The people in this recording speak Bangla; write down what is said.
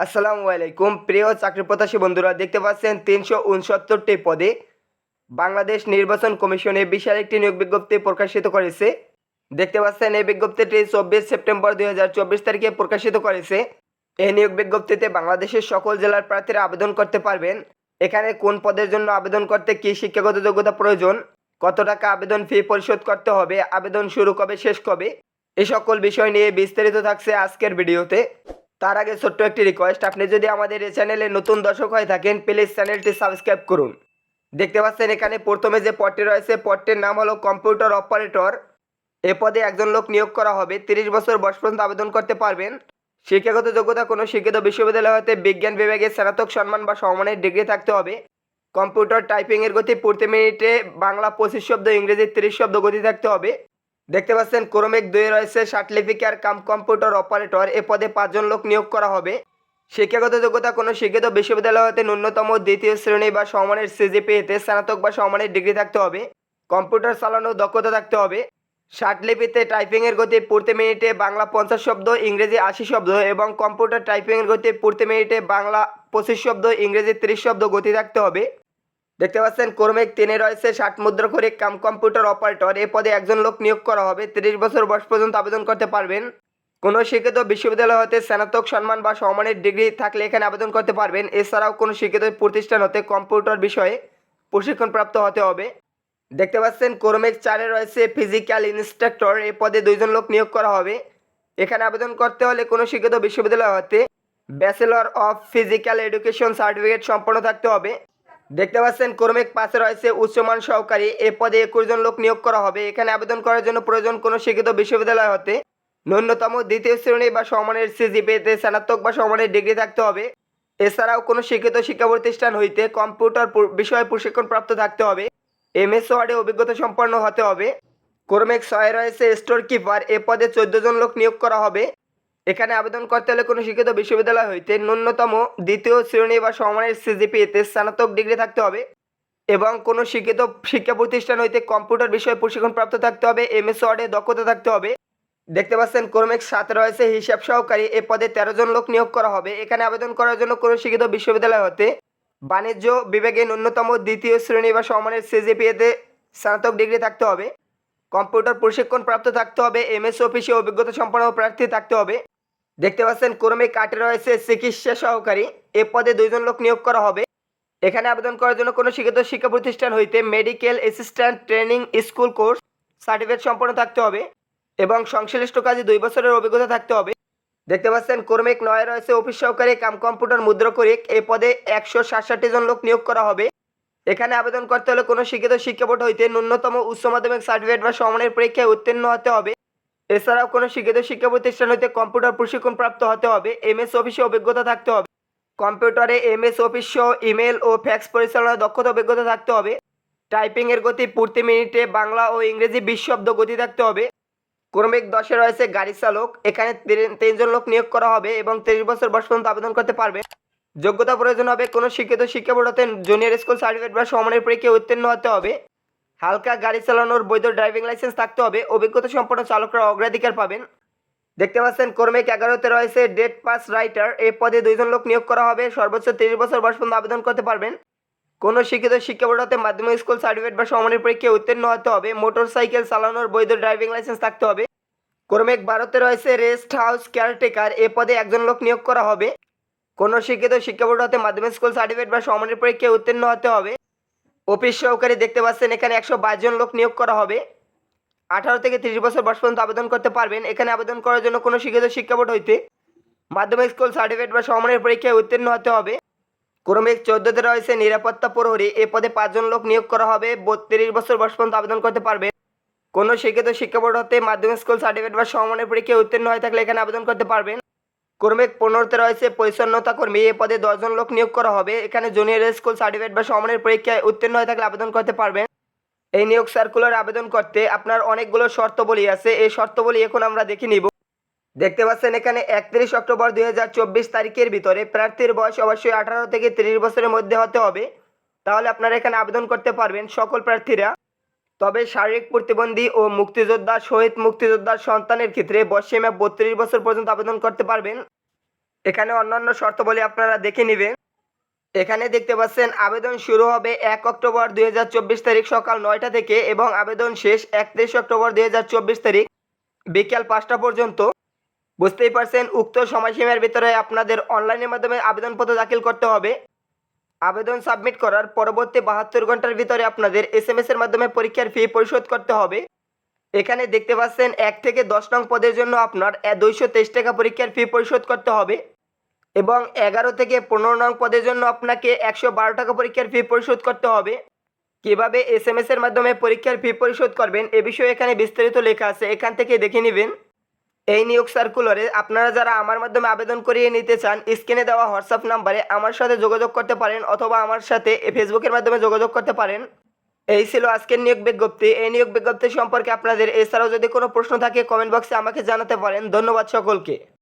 আসসালামু আলাইকুম। প্রিয় চাকরি প্রত্যাশী বন্ধুরা, দেখতে পাচ্ছেন তিনশো উনসত্তরটি পদে বাংলাদেশ নির্বাচন কমিশনে বিশাল একটি নিয়োগ বিজ্ঞপ্তি প্রকাশিত করেছে। দেখতে পাচ্ছেন, এই বিজ্ঞপ্তিটি চব্বিশ সেপ্টেম্বর দুই হাজার চব্বিশ তারিখে প্রকাশিত করেছে। এই নিয়োগ বিজ্ঞপ্তিতে বাংলাদেশের সকল জেলার প্রার্থীরা আবেদন করতে পারবেন। এখানে কোন পদের জন্য আবেদন করতে কী শিক্ষাগত যোগ্যতা প্রয়োজন, কত টাকা আবেদন ফি পরিশোধ করতে হবে, আবেদন শুরু কবে, শেষ কবে এই সকল বিষয় নিয়ে বিস্তারিত থাকছে আজকের ভিডিওতে। তার আগে ছোট্ট একটি রিকোয়েস্ট আপনি যদি আমাদের এই চ্যানেলে নতুন দর্শক হয়ে থাকেন প্লিজ চ্যানেলটি সাবস্ক্রাইব করুন। দেখতে পাচ্ছেন এখানে প্রথমে যে পদটি রয়েছে, পদটির নাম হলো কম্পিউটার অপারেটর এ পদে একজন লোক নিয়োগ করা হবে, তিরিশ বছর বয়স পর্যন্ত আবেদন করতে পারবেন। শিক্ষাগত যোগ্যতা কোনো শিক্ষিত বিশ্ববিদ্যালয় হতে বিজ্ঞান বিভাগে স্নাতক সম্মান বা সম্মানের ডিগ্রি থাকতে হবে। কম্পিউটার টাইপিংয়ের গতি প্রতি মিনিটে বাংলা পঁচিশ শব্দ ইংরেজি তিরিশ শব্দ গতি থাকতে হবে। দেখতে পাচ্ছেন, ক্রমিক দুই রয়েছে সার্টিফিকেট কাম কম্পিউটার অপারেটর। এ পদে পাঁচজন লোক নিয়োগ করা হবে। শিক্ষাগত যোগ্যতা কোনো শিক্ষিত বিশ্ববিদ্যালয় হতে ন্যূনতম দ্বিতীয় শ্রেণি বা সমানের সিজিপিএতে স্নাতক বা সমানের ডিগ্রি থাকতে হবে। কম্পিউটার চালানোর দক্ষতা থাকতে হবে। লিপিতে টাইপিংয়ের গতি প্রতি মিনিটে বাংলা পঞ্চাশ শব্দ, ইংরেজি আশি শব্দ এবং কম্পিউটার টাইপিংয়ের গতি প্রতি মিনিটে বাংলা পঁচিশ শব্দ, ইংরেজি তিরিশ শব্দ গতি থাকতে হবে। দেখতে পাচ্ছেন কর্মিক তিনে রয়েছে ষাট মুদ্রা করে কাম কম্পিউটার অপারেটর। এ পদে একজন লোক নিয়োগ করা হবে। তিরিশ বছর বয়স পর্যন্ত আবেদন করতে পারবেন। কোনো শিক্ষিত বিশ্ববিদ্যালয় হতে স্নাতক সম্মান বা সম্মানের ডিগ্রি থাকলে এখানে আবেদন করতে পারবেন। এছাড়াও কোনো শিক্ষিত প্রতিষ্ঠান হতে কম্পিউটার বিষয়ে প্রশিক্ষণপ্রাপ্ত হতে হবে। দেখতে পাচ্ছেন কর্মিক চারে রয়েছে ফিজিক্যাল ইনস্ট্রাক্টর। এ পদে দুইজন লোক নিয়োগ করা হবে। এখানে আবেদন করতে হলে কোনো শিক্ষিত বিশ্ববিদ্যালয় হতে bachelor of physical education certificate সম্পন্ন থাকতে হবে। দেখতে পাচ্ছেন, কর্মিক পাশে রয়েছে উচ্চমান সহকারী। এ পদে একুশ জন লোক নিয়োগ করা হবে। এখানে আবেদন করার জন্য প্রয়োজন কোনো শিক্ষিত বিশ্ববিদ্যালয় হতে। ন্যূনতম দ্বিতীয় শ্রেণি বা সমানের সিজিপিতে স্নাতক বা সমানের ডিগ্রি থাকতে হবে। এছাড়াও কোনো শিক্ষিত শিক্ষা প্রতিষ্ঠান হইতে কম্পিউটার বিষয়ে প্রশিক্ষণ প্রাপ্ত থাকতে হবে। এমএস ওয়ার্ডে অভিজ্ঞতা সম্পন্ন হতে হবে। কর্মিক ছয় রয়েছে স্টোর কিপার এ পদে চোদ্দ জন লোক নিয়োগ করা হবে। এখানে আবেদন করতে হলে কোনো শিক্ষিত বিশ্ববিদ্যালয় হইতে ন্যূনতম দ্বিতীয় শ্রেণি বা সমানের সিজিপিএতে স্নাতক ডিগ্রি থাকতে হবে এবং কোনো শিক্ষিত শিক্ষা প্রতিষ্ঠান হইতে কম্পিউটার বিষয়ে প্রশিক্ষণ প্রাপ্ত থাকতে হবে এমএস ওয়ার্ডে দক্ষতা থাকতে হবে। দেখতে পাচ্ছেন, ক্রমিক সাথে রয়েছে হিসাব সহকারী, এ পদে তেরো জন লোক নিয়োগ করা হবে। এখানে আবেদন করার জন্য কোনো শিক্ষিত বিশ্ববিদ্যালয় হতে বাণিজ্য বিভাগে ন্যূনতম দ্বিতীয় শ্রেণি বা সমানের সিজিপিএতে স্নাতক ডিগ্রি থাকতে হবে। কম্পিউটার প্রশিক্ষণ প্রাপ্ত থাকতে হবে এমএস অফিসে অভিজ্ঞতা সম্পন্ন প্রার্থী থাকতে হবে। দেখতে পাচ্ছেন ক্রমিক কাটে রয়েছে চিকিৎসা সহকারী। এ পদে দুইজন লোক নিয়োগ করা হবে। এখানে আবেদন করার জন্য কোনো শিক্ষিত শিক্ষা প্রতিষ্ঠান হইতে medical assistant training school course certificate সম্পন্ন থাকতে হবে এবং সংশ্লিষ্ট কাজে দুই বছরের অভিজ্ঞতা থাকতে হবে। দেখতে পাচ্ছেন কর্মিক নয় রয়েছে অফিস সহকারী, কাম কম্পিউটার মুদ্রকরিক এ পদে একশো সাতষট্টি জন লোক নিয়োগ করা হবে। এখানে আবেদন করতে হলে কোনো শিক্ষিত শিক্ষা বোর্ড হইতে ন্যূনতম উচ্চ মাধ্যমিক সার্টিফিকেট বা সমানের পরীক্ষায় উত্তীর্ণ হতে হবে। এছাড়াও কোনো শিক্ষিত শিক্ষা প্রতিষ্ঠান হইতে কম্পিউটার প্রশিক্ষণ প্রাপ্ত হতে হবে, এমএস অফিসে অভিজ্ঞতা থাকতে হবে। কম্পিউটারে এমএস অফিস সহ ইমেল ও ফ্যাক্স পরিচালনার দক্ষতা অভিজ্ঞতা থাকতে হবে। টাইপিংয়ের গতি প্রতি মিনিটে বাংলা ও ইংরেজি বিশ শব্দ গতি থাকতে হবে। ক্রমিক দশে রয়েছে গাড়ি চালক, এখানে তিনজন লোক নিয়োগ করা হবে এবং তিরিশ বছর বয়স পর্যন্ত আবেদন করতে পারবে। যোগ্যতা প্রয়োজন হবে, কোনো শিক্ষিত শিক্ষা বোর্ড জুনিয়র স্কুল সার্টিফিকেট বা সমানের পরীক্ষায় উত্তীর্ণ হতে হবে। হালকা গাড়ি চালানোর বৈধ ড্রাইভিং লাইসেন্স থাকতে হবে। অভিজ্ঞতা সম্পন্ন চালকরা অগ্রাধিকার পাবেন। দেখতে পাচ্ছেন, কর্মিক এগারোতে রয়েছে ডেট পাস রাইটার। এই পদে দুইজন লোক নিয়োগ করা হবে। সর্বোচ্চ তিরিশ বছর বয়স পর্যন্ত আবেদন করতে পারবেন। কোনো শিক্ষিত শিক্ষা বোর্ড হতে মাধ্যমিক স্কুল, সার্টিফিকেট বা সমানের পরীক্ষায় উত্তীর্ণ হতে হবে। মোটর সাইকেল চালানোর বৈধ ড্রাইভিং লাইসেন্স থাকতে হবে। ক্রমিক বারোতে রয়েছে রেস্ট হাউস কেয়ারটেকার। এ পদে একজন লোক নিয়োগ করা হবে। কোনো শিক্ষিত শিক্ষা বোর্ড হতে মাধ্যমিক স্কুল, সার্টিফিকেট বা সমানের পরীক্ষায় উত্তীর্ণ হতে হবে। অফিস সহকারী দেখতে পাচ্ছেন, এখানে একশো বাইশ জন লোক নিয়োগ করা হবে। আঠারো থেকে তিরিশ বছর বয়স পর্যন্ত আবেদন করতে পারবেন। এখানে আবেদন করার জন্য কোনো শিক্ষিত শিক্ষা বোর্ড হইতে মাধ্যমিক স্কুল সার্টিফিকেট বা সমানের পরীক্ষায় উত্তীর্ণ হতে হবে। ক্রমিক চোদ্দতে রয়েছে নিরাপত্তা প্রহরী। এ পদে পাঁচজন লোক নিয়োগ করা হবে। বত্রিশ বছর বয়স পর্যন্ত আবেদন করতে পারবে কোনো শিক্ষিত শিক্ষা বোর্ড হতে মাধ্যমিক স্কুল সার্টিফিকেট বা সমমানের পরীক্ষায় উত্তীর্ণ হয়ে থাকলে এখানে আবেদন করতে পারবেন। ক্রমিক পনেরোতে রয়েছে পরিচ্ছন্নতা কর্মী। এ পদে দশজন লোক নিয়োগ করা হবে। এখানে জুনিয়র স্কুল সার্টিফিকেট বা সমমানের পরীক্ষায় উত্তীর্ণ হয়ে থাকলে আবেদন করতে পারবেন। এই নিয়োগ সার্কুলার আবেদন করতে আপনার অনেকগুলো শর্তবলী আছে। এই শর্তবলী এখন আমরা দেখে নিব। দেখতে পাচ্ছেন এখানে একত্রিশ অক্টোবর দুই হাজার চব্বিশ তারিখের ভিতরে প্রার্থীর বয়স অবশ্যই আঠারো থেকে তিরিশ বছরের মধ্যে হতে হবে। তাহলে আপনারা এখানে আবেদন করতে পারবেন সকল প্রার্থীরা। তবে শারীরিক প্রতিবন্ধী ও মুক্তিযোদ্ধা, শহীদ মুক্তিযোদ্ধার সন্তানের ক্ষেত্রে বয়সীমা বত্রিশ বছর পর্যন্ত আবেদন করতে পারবেন। এখানে অন্যান্য শর্তাবলী আপনারা দেখে নেবেন। এখানে দেখতে পাচ্ছেন, আবেদন শুরু হবে এক অক্টোবর দুই হাজার চব্বিশ তারিখ সকাল নয়টা থেকে এবং আবেদন শেষ একত্রিশ অক্টোবর দুই হাজার চব্বিশ তারিখ বিকেল পাঁচটা পর্যন্ত। বুঝতেই পারছেন, উক্ত সময়সীমার ভিতরে আপনাদের অনলাইনের মাধ্যমে আবেদনপত্র দাখিল করতে হবে। আবেদন সাবমিট করার পরবর্তী বাহাত্তর ঘণ্টার ভিতরে আপনাদের এস এম এর মাধ্যমে পরীক্ষার ফি পরিশোধ করতে হবে। এখানে দেখতে পাচ্ছেন এক থেকে দশ নং পদের জন্য আপনার দুইশো তেইশ টাকা পরীক্ষার ফি পরিশোধ করতে হবে এবং এগারো থেকে পনেরো নং পদের জন্য আপনাকে একশো বারো টাকা পরীক্ষার ফি পরিশোধ করতে হবে। কীভাবে এস এম এর মাধ্যমে পরীক্ষার ফি পরিশোধ করবেন এ বিষয়ে এখানে বিস্তারিত লেখা আছে, এখান থেকে দেখে নেবেন। এই নিয়োগ সার্কুলারে আপনারা যারা আমার মাধ্যমে আবেদন করিয়ে নিতে চান, স্ক্রিনে দেওয়া হোয়াটসঅ্যাপ নাম্বারে আমার সাথে যোগাযোগ করতে পারেন অথবা আমার সাথে ফেসবুকের মাধ্যমে যোগাযোগ করতে পারেন। এই ছিল আজকের নিয়োগ বিজ্ঞপ্তি। এই নিয়োগ বিজ্ঞপ্তি সম্পর্কে আপনাদের এছাড়াও যদি কোনো প্রশ্ন থাকে কমেন্ট বক্সে আমাকে জানাতে পারেন। ধন্যবাদ সকলকে।